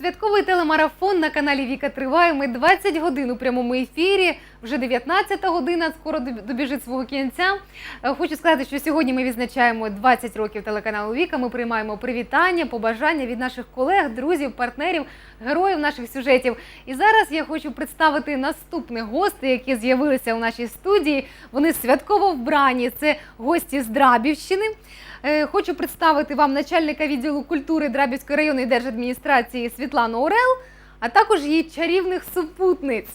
Святковий телемарафон на каналі Віка триває. Ми 20 годин у прямому ефірі. Вже 19 година, скоро добіжить свого кінця. Е, Хочу сказати, що сьогодні ми відзначаємо 20 років телеканалу Віка. Ми приймаємо привітання, побажання від наших колег, друзів, партнерів, героїв наших сюжетів. І зараз я хочу представити наступних гостей, які з'явилися у нашій студії. Вони святково вбрані. Це гості з Драбівщини. Е, Хочу представити вам начальника відділу культури Драбівської районної держадміністрації Світлану Орел, а також її чарівних супутниць.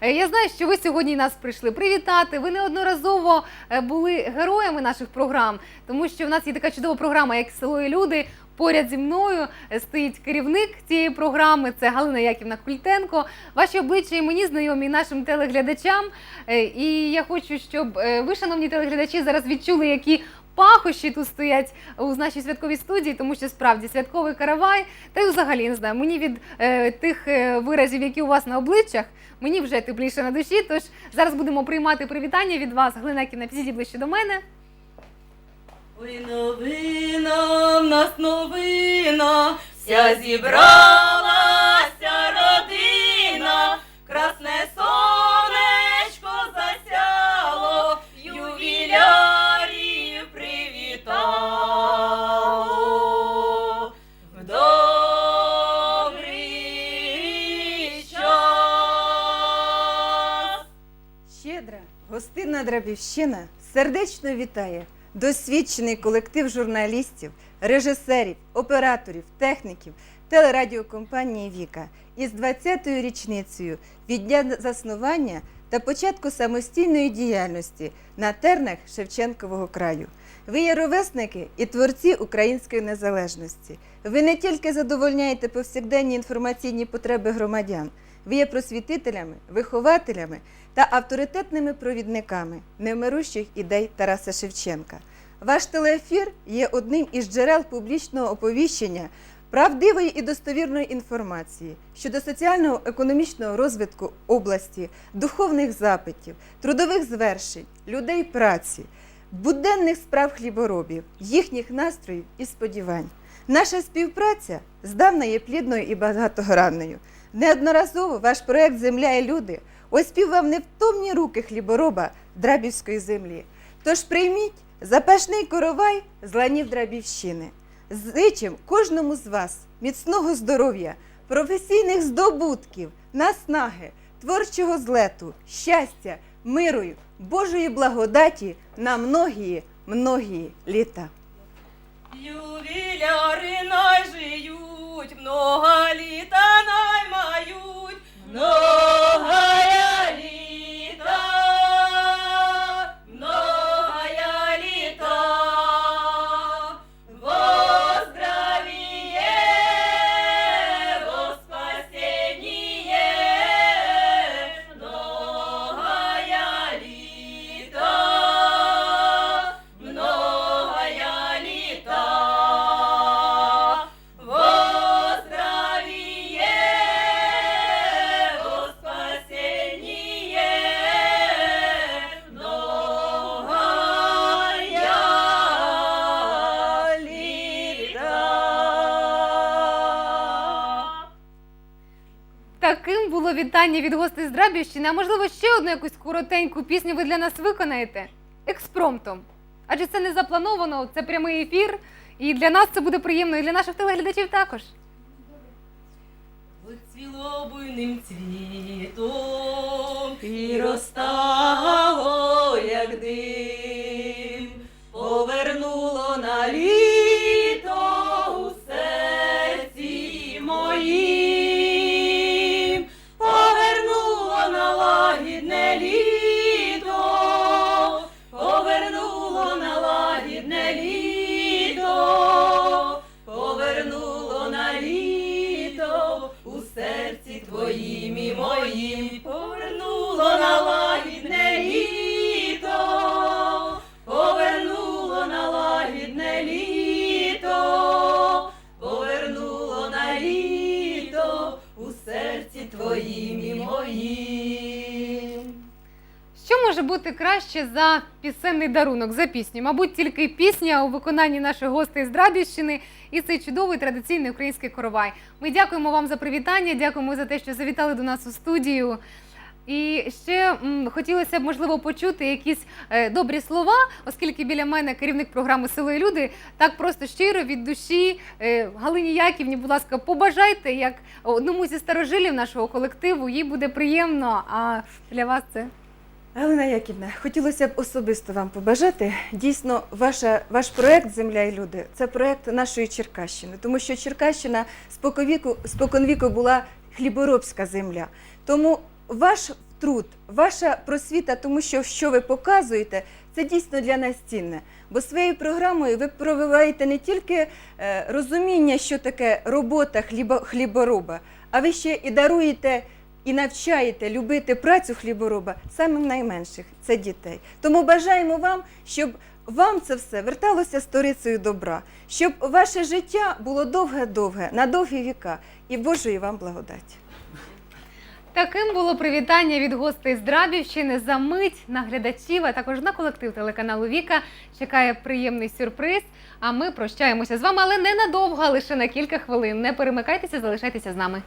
Е, Я знаю, що ви сьогодні нас прийшли привітати. Ви неодноразово е, були героями наших програм, тому що в нас є така чудова програма, як село і люди. Поряд зі мною е, стоїть керівник цієї програми. Це Галина Яківна Культенко. Ваші обличчя і мені знайомі і нашим телеглядачам. І я хочу, щоб ви, шановні телеглядачі, зараз відчули, які пахощі тут стоять у нашій святковій студії, тому що справді святковий каравай. Та й взагалі не знаю, мені від е, тих е, виразів, які у вас на обличчях, мені вже тепліше на душі. Тож зараз будемо приймати привітання від вас. Глина Кіна, підійдіть ближче до мене. Ой, новина, в нас новина, вся зібралася гостинна Драбівщина сердечно вітає досвідчений колектив журналістів, режисерів, операторів, техніків телерадіокомпанії Віка із 20-ю річницею від дня заснування та початку самостійної діяльності на тернах Шевченкового краю. Ви є ровесники і творці української незалежності. Ви не тільки задовольняєте повсякденні інформаційні потреби громадян, ви є просвітителями, вихователями та авторитетними провідниками невмирущих ідей Тараса Шевченка. Ваш телеефір є одним із джерел публічного оповіщення правдивої і достовірної інформації щодо соціально-економічного розвитку області, духовних запитів, трудових звершень, людей праці, буденних справ хліборобів, їхніх настроїв і сподівань. Наша співпраця здавна є плідною і багатогранною. Неодноразово ваш проект Земля і люди оспівав невтомні руки хлібороба Драбівської землі. Тож прийміть запашний коровай з ланів Драбівщини. Зичим кожному з вас міцного здоров'я, професійних здобутків, наснаги, творчого злету, щастя, миру, Божої благодаті на многії, многії літа. Ювіляри найжиють, много літа No! Таким було вітання від гостей з Драбівщини. А можливо, ще одну якусь коротеньку пісню ви для нас виконаєте експромтом. Адже це не заплановано, це прямий ефір. І для нас це буде приємно, і для наших телеглядачів також. Оцвіло буйним цвітом і розтало, як дим, серці твоїм і моїм, повернуло на лагідне може бути краще за пісенний дарунок, за пісню? Мабуть, тільки пісня у виконанні наших гостей з Драбівщини і цей чудовий традиційний український коровай. Ми дякуємо вам за привітання, дякуємо за те, що завітали до нас у студію. І ще м, хотілося б можливо почути якісь е, добрі слова, оскільки біля мене керівник програми Сили і люди так просто щиро від душі. Е, Галині Яківні, будь ласка, побажайте як одному зі старожилів нашого колективу. Їй буде приємно. А для вас це Галина Яківна, хотілося б особисто вам побажати. Дійсно, ваша, ваш проект Земля і люди це проект нашої Черкащини, тому що Черкащина споконвіку, споконвіку була хліборобська земля. Тому ваш труд, ваша просвіта, тому що що ви показуєте, це дійсно для нас цінне. Бо своєю програмою ви провиваєте не тільки е, розуміння, що таке робота хлібо, хлібороба, а ви ще і даруєте і навчаєте любити працю хлібороба самим найменших це дітей. Тому бажаємо вам, щоб вам це все верталося сторицею добра, щоб ваше життя було довге-довге, на довгі віка, і Божої вам благодаті. Таким було привітання від гостей з Драбівщини. За мить на глядачів, а також на колектив телеканалу Віка чекає приємний сюрприз. А ми прощаємося з вами, але ненадовго, а лише на кілька хвилин. Не перемикайтеся, залишайтеся з нами.